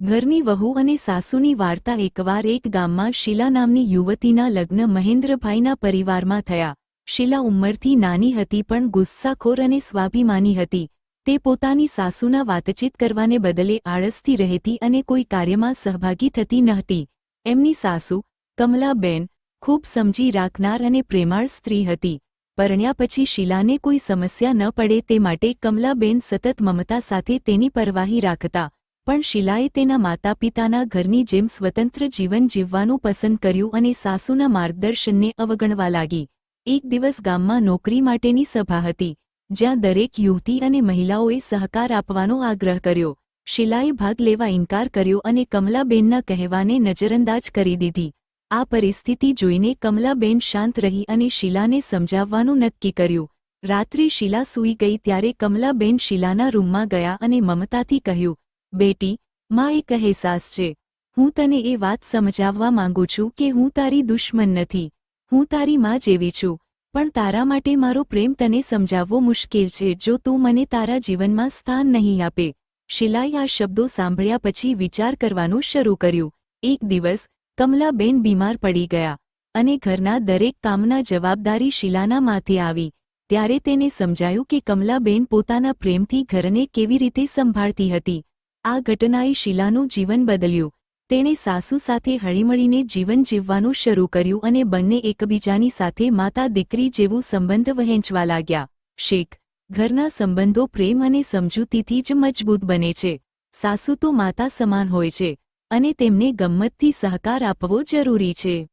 ઘરની વહુ અને સાસુની વાર્તા એકવાર એક ગામમાં શીલા નામની યુવતીના લગ્ન મહેન્દ્રભાઈના પરિવારમાં થયા. શીલા ઉંમરથી નાની હતી પણ ગુસ્સાખોર અને સ્વાભિમાની હતી. તે પોતાની સાસુના વાતચીત કરવાને બદલે આળસથી રહેતી અને કોઈ કાર્યમાં સહભાગી થતી નહોતી. એમની સાસુ, કમલાબેન, ખૂબ સમજી રાખનાર અને પ્રેમાળ સ્ત્રી હતી. પરણ્યા પછી શીલાને કોઈ સમસ્યા ન પડે તે માટે કમલાબેન સતત મમતા સાથે તેની પરવાહી રાખતા પણ શિલાએ તેના માતાપિતાના ઘરની જેમ સ્વતંત્ર જીવન જીવવાનું પસંદ કર્યું અને સાસુના માર્ગદર્શનને અવગણવા લાગી. એક દિવસ ગામમાં નોકરી માટેની સભા હતી, જ્યાં દરેક યુવતી અને મહિલાઓએ સહકાર આપવાનો આગ્રહ કર્યો. શિલાએ ભાગ લેવા ઇનકાર કર્યો અને કમલાબેનના કહેવાને નજરઅંદાજ કરી દીધી. આ પરિસ્થિતિ જોઈને કમલાબેન શાંત રહી અને શીલાને સમજાવવાનું નક્કી કર્યું. રાત્રે શીલા સૂઈ ગઈ ત્યારે કમલાબેન શીલાના રૂમમાં ગયા અને મમતાથી કહ્યું બેટી, માં એક અહેસાસ છે. હું તને એ વાત સમજાવવા માંગુ છું કે હું તારી દુશ્મન નથી. હું તારી માં જેવી છું, પણ તારા માટે મારો પ્રેમ તને સમજાવવો મુશ્કેલ છે. જો તું મને તારા જીવનમાં સ્થાન નહીં આપે. શિલાએ આ શબ્દો સાંભળ્યા પછી વિચાર કરવાનું શરૂ કર્યું. એક દિવસ, કમલાબેન બીમાર પડી ગયા અને ઘરના દરેક કામના જવાબદારી શિલાના માથે આવી. ત્યારે તેને સમજાયું કે કમલાબેન પોતાના પ્રેમથી ઘરને કેવી રીતે સંભાળતી હતી. આ ઘટનાએ શીલાનું જીવન બદલ્યું. તેણે સાસુ સાથે હળીમળીને જીવન જીવવાનું શરૂ કર્યું અને બંને એકબીજાની સાથે માતા દીકરી જેવું સંબંધ વહેંચવા લાગ્યા. શેખ, ઘરના સંબંધો પ્રેમ અને સમજૂતીથી જ મજબૂત બને છે. સાસુ તો માતા સમાન હોય છે અને તેમને ગમ્મતથી સહકાર આપવો જરૂરી છે.